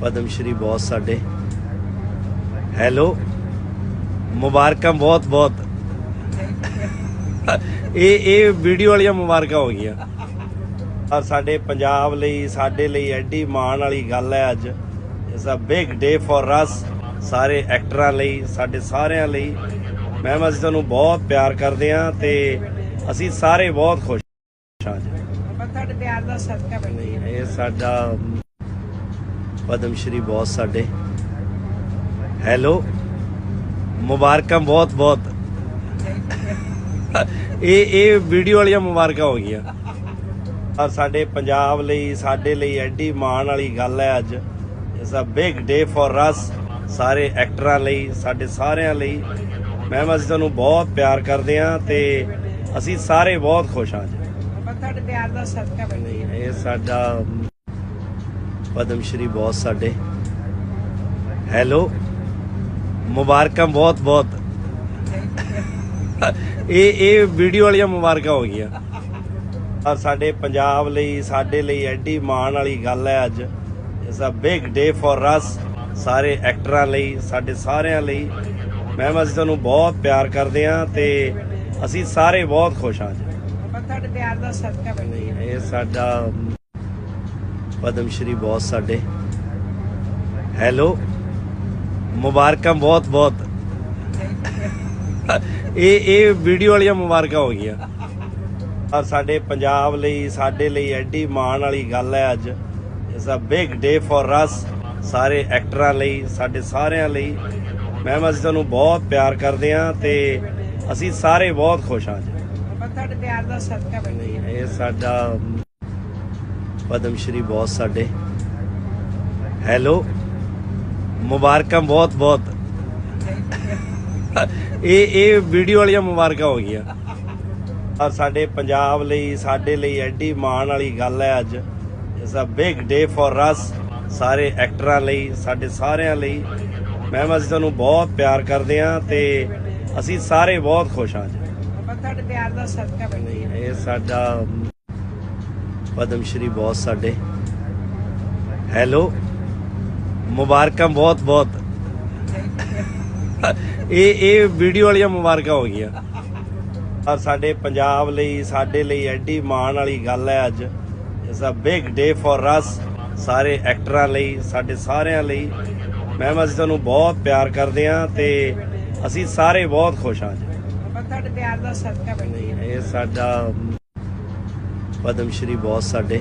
ਪਦਮ ਸ਼੍ਰੀ ਬਹੁਤ ਸਾਡੇ ਹੈਲੋ ਮੁਬਾਰਕਾਂ ਬਹੁਤ ਬਹੁਤ ਇਹ ਇਹ ਵੀਡੀਓ ਵਾਲੀਆਂ ਮੁਬਾਰਕਾਂ ਹੋ ਗਈਆਂ ਆ ਸਾਡੇ ਪੰਜਾਬ ਲਈ ਸਾਡੇ ਲਈ ਐਡੀ ਮਾਣ ਵਾਲੀ ਗੱਲ ਹੈ ਅੱਜ it's a big day for us ਸਾਰੇ ਐਕਟਰਾਂ ਲਈ ਸਾਡੇ ਸਾਰਿਆਂ ਲਈ ਮੈਮ ਅਸੀਂ ਤੁਹਾਨੂੰ ਬਹੁਤ ਪਿਆਰ ਕਰਦੇ ਹਾਂ ਤੇ ਅਸੀਂ ਸਾਰੇ ਬਹੁਤ ਖੁਸ਼ ਹਾਂ ਜੀ ਤੁਹਾਡੇ ਪਿਆਰ ਦਾ ਸਦਕਾ ਬਣੀ ਇਹ ਸਾਡਾ ਪਦਮ ਸ਼੍ਰੀ ਬਹੁਤ ਸਾਡੇ ਹੈਲੋ ਮੁਬਾਰਕਾਂ ਬਹੁਤ ਬਹੁਤ ਇਹ ਇਹ ਵੀਡੀਓ ਵਾਲੀਆਂ ਮੁਬਾਰਕਾਂ ਹੋ ਗਈਆਂ ਆ ਸਾਡੇ ਪੰਜਾਬ ਲਈ ਸਾਡੇ ਲਈ ਐਡੀ ਮਾਣ ਵਾਲੀ ਗੱਲ ਹੈ ਅੱਜ it's a big day for us ਸਾਰੇ ਐਕਟਰਾਂ ਲਈ ਸਾਡੇ ਸਾਰਿਆਂ ਲਈ ਮੈਮ ਅਸੀਂ ਤੁਹਾਨੂੰ ਬਹੁਤ ਪਿਆਰ ਕਰਦੇ ਹਾਂ ਤੇ ਅਸੀਂ ਸਾਰੇ ਬਹੁਤ ਖੁਸ਼ ਹਾਂ ਜੀ ਤੁਹਾਡੇ ਪਿਆਰ ਦਾ ਸਦਕਾ ਬਣੀ ਇਹ ਸਾਡਾ ਪਦਮ ਸ਼੍ਰੀ ਬਹੁਤ ਸਾਡੇ ਹੈਲੋ ਮੁਬਾਰਕਾਂ ਬਹੁਤ ਬਹੁਤ ਇਹ ਇਹ ਵੀਡੀਓ ਵਾਲੀਆਂ ਮੁਬਾਰਕਾਂ ਹੋ ਗਈਆਂ ਆ ਸਾਡੇ ਪੰਜਾਬ ਲਈ ਸਾਡੇ ਲਈ ਐਡੀ ਮਾਣ ਵਾਲੀ ਗੱਲ ਹੈ ਅੱਜ it's a big day for us ਸਾਰੇ ਐਕਟਰਾਂ ਲਈ ਸਾਡੇ ਸਾਰਿਆਂ ਲਈ ਮੈਮ ਅਸੀਂ ਤੁਹਾਨੂੰ ਬਹੁਤ ਪਿਆਰ ਕਰਦੇ ਹਾਂ ਤੇ ਅਸੀਂ ਸਾਰੇ ਬਹੁਤ ਖੁਸ਼ ਹਾਂ ਜੀ ਤੁਹਾਡੇ ਪਿਆਰ ਦਾ ਸਦਕਾ ਬਣੀ ਇਹ ਸਾਡਾ ਪਦਮ ਸ਼੍ਰੀ ਬਹੁਤ ਸਾਡੇ ਹੈਲੋ ਮੁਬਾਰਕਾਂ ਬਹੁਤ ਬਹੁਤ ਇਹ ਇਹ ਵੀਡੀਓ ਵਾਲੀਆਂ ਮੁਬਾਰਕਾਂ ਹੋ ਗਈਆਂ ਆ ਸਾਡੇ ਪੰਜਾਬ ਲਈ ਸਾਡੇ ਲਈ ਐਡੀ ਮਾਣ ਵਾਲੀ ਗੱਲ ਹੈ ਅੱਜ it's a big day for us ਸਾਰੇ ਐਕਟਰਾਂ ਲਈ ਸਾਡੇ ਸਾਰਿਆਂ ਲਈ ਮੈਮ ਅਸੀਂ ਤੁਹਾਨੂੰ ਬਹੁਤ ਪਿਆਰ ਕਰਦੇ ਹਾਂ ਤੇ ਅਸੀਂ ਸਾਰੇ ਬਹੁਤ ਖੁਸ਼ ਹਾਂ ਜੀ ਤੁਹਾਡੇ ਪਿਆਰ ਦਾ ਸਦਕਾ ਬਣੀ ਇਹ ਸਾਡਾ ਪਦਮ ਸ਼੍ਰੀ ਬਹੁਤ ਸਾਡੇ ਹੈਲੋ ਮੁਬਾਰਕਾਂ ਬਹੁਤ ਬਹੁਤ ਇਹ ਇਹ ਵੀਡੀਓ ਵਾਲੀਆਂ ਮੁਬਾਰਕਾਂ ਹੋ ਗਈਆਂ ਆ ਸਾਡੇ ਪੰਜਾਬ ਲਈ ਸਾਡੇ ਲਈ ਐਡੀ ਮਾਣ ਵਾਲੀ ਗੱਲ ਹੈ ਅੱਜ it's a big day for us ਸਾਰੇ ਐਕਟਰਾਂ ਲਈ ਸਾਡੇ ਸਾਰਿਆਂ ਲਈ ਮੈਮ ਅਸੀਂ ਤੁਹਾਨੂੰ ਬਹੁਤ ਪਿਆਰ ਕਰਦੇ ਹਾਂ ਤੇ ਅਸੀਂ ਸਾਰੇ ਬਹੁਤ ਖੁਸ਼ ਹਾਂ ਜੀ ਤੁਹਾਡੇ ਪਿਆਰ ਦਾ ਸਦਕਾ ਬਣੀ ਇਹ ਸਾਡਾ ਪਦਮ ਸ਼੍ਰੀ ਬਹੁਤ ਸਾਡੇ ਹੈਲੋ ਮੁਬਾਰਕਾਂ ਬਹੁਤ ਬਹੁਤ ਇਹ ਇਹ ਵੀਡੀਓ ਵਾਲੀਆਂ ਮੁਬਾਰਕਾਂ ਹੋ ਗਈਆਂ ਆ ਸਾਡੇ ਪੰਜਾਬ ਲਈ ਸਾਡੇ ਲਈ ਐਡੀ ਮਾਣ ਵਾਲੀ ਗੱਲ ਹੈ ਅੱਜ it's a big day for us ਸਾਰੇ ਐਕਟਰਾਂ ਲਈ ਸਾਡੇ ਸਾਰਿਆਂ ਲਈ ਮੈਮ ਅਸੀਂ ਤੁਹਾਨੂੰ ਬਹੁਤ ਪਿਆਰ ਕਰਦੇ ਹਾਂ ਤੇ ਅਸੀਂ ਸਾਰੇ ਬਹੁਤ ਖੁਸ਼ ਹਾਂ ਜੀ ਤੁਹਾਡੇ ਪਿਆਰ ਦਾ ਸਦਕਾ ਬਣੀ ਇਹ ਸਾਡਾ ਪਦਮ ਸ਼੍ਰੀ ਬਹੁਤ ਸਾਡੇ